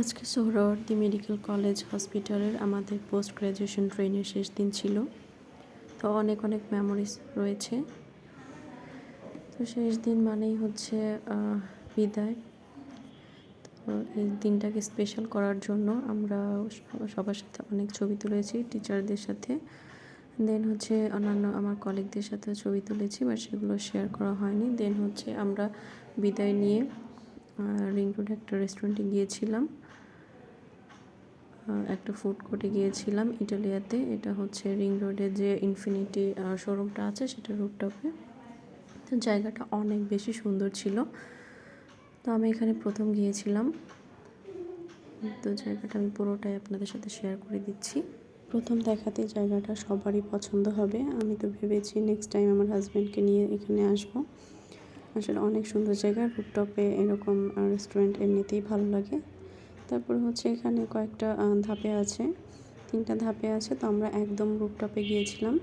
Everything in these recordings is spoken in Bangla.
আজকে সোহরাওয়ার্দী মেডিকেল কলেজ হসপিটালের আমাদের পোস্ট গ্র্যাজুয়েশন ট্রেনের শেষ দিন ছিল। তো অনেক অনেক মেমোরিজ রয়েছে। তো শেষ দিন মানেই হচ্ছে বিদায়। তো এই দিনটাকে স্পেশাল করার জন্য আমরা সবার সাথে অনেক ছবি তুলেছি টিচারদের সাথে। দেন হচ্ছে অন্যান্য আমার কলিগদের সাথে ছবি তুলেছি বাট সেগুলো শেয়ার করা হয়নি। দেন হচ্ছে আমরা বিদায় নিয়ে রিং রোড একটা রেস্টুরেন্টে গিয়েছিলাম। একটা ফুড কোর্টে গিয়েছিলাম ইটালিয়াতে। এটা হচ্ছে রিং রোডে যে ইনফিনিটি শোরুমটা আছে সেটা রুটটপে তো জায়গাটা অনেক বেশি সুন্দর ছিল। তো আমি এখানে প্রথম গিয়েছিলাম। তো জায়গাটা আমি পুরোটাই আপনাদের সাথে শেয়ার করে দিচ্ছি। প্রথম দেখাতে জায়গাটা সবারই পছন্দ হবে। আমি তো ভেবেছি নেক্সট টাইম আমার হাজব্যান্ডকে নিয়ে এখানে আসব। আসলে অনেক সুন্দর জায়গা। রুপটপে এরকম রেস্টুরেন্ট এমনিতেই ভালো লাগে। তারপর হচ্ছে এখানে কয়েকটা ধাপে আছে। তিনটা ধাপে আছে, তো আমরা একদম রুপটপে গিয়েছিলাম।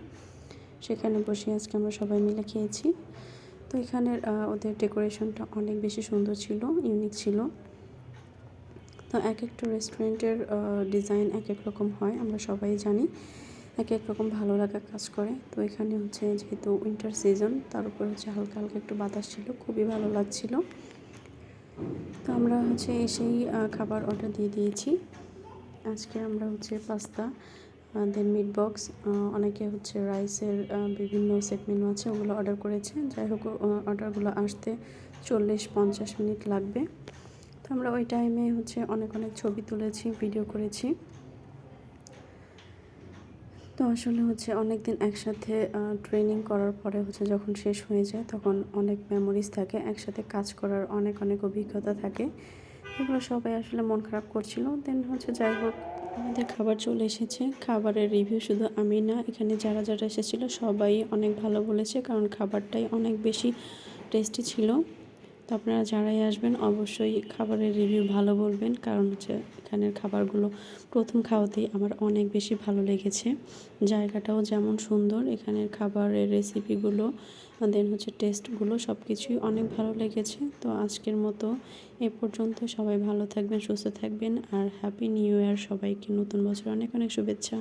সেখানে বসে আজকে আমরা সবাই মিলে খেয়েছি। তো এখানের ওদের ডেকোরেশনটা অনেক বেশি সুন্দর ছিল, ইউনিক ছিল। তো এক একটা রেস্টুরেন্টের ডিজাইন এক এক রকম হয়, আমরা সবাই জানি। এক এক রকম ভালো লাগা কাজ করে। তো এখানে হচ্ছে যেহেতু উইন্টার সিজন তার উপর হচ্ছে হালকা হালকা একটু বাতাস ছিল, খুবই ভালো লাগছিল। তো আমরা হচ্ছে এসেই খাবার অর্ডার দিয়ে দিয়েছি। আজকে আমরা হচ্ছে পাস্তা দেন মিট বক্স অনেকে হচ্ছে রাইসের বিভিন্ন সেট মেনু আছে, ওগুলো অর্ডার করেছে। যাই হোক অর্ডারগুলো আসতে চল্লিশ পঞ্চাশ মিনিট লাগবে। তো আমরা ওই টাইমে হচ্ছে অনেক অনেক ছবি তুলেছি ভিডিও করেছি। তো আসলে হচ্ছে অনেক দিন একসাথে ট্রেনিং করার পরে হচ্ছে যখন শেষ হয়ে যায় তখন অনেক মেমোরিজ থাকে, একসাথে কাজ করার অনেক অনেক অভিজ্ঞতা থাকে। এগুলো সবাই আসলে মন খারাপ করছিল। দেন হচ্ছে যাই হোক, আমাদের খাবার চলে এসেছে। খাবারের রিভিউ শুধু আমি না, এখানে যারা যারা এসেছিল সবাই অনেক ভালো বলেছে কারণ খাবারটাই অনেক বেশি টেস্টি ছিল। আপনারা যারাই আসবেন, অবশ্যই খাবারের রিভিউ ভালো বলবেন। কারণ হচ্ছে এখানের খাবারগুলো প্রথম খাওয়াতেই আমার অনেক বেশি ভালো লেগেছে। জায়গাটাও যেমন সুন্দর, এখানের খাবারের রেসিপিগুলো দেন হচ্ছে টেস্টগুলো সব কিছুই অনেক ভালো লেগেছে। তো আজকের মতো এ পর্যন্ত। সবাই ভালো থাকবেন, সুস্থ থাকবেন, আর হ্যাপি নিউ ইয়ার সবাইকে। নতুন বছর অনেক অনেক শুভেচ্ছা।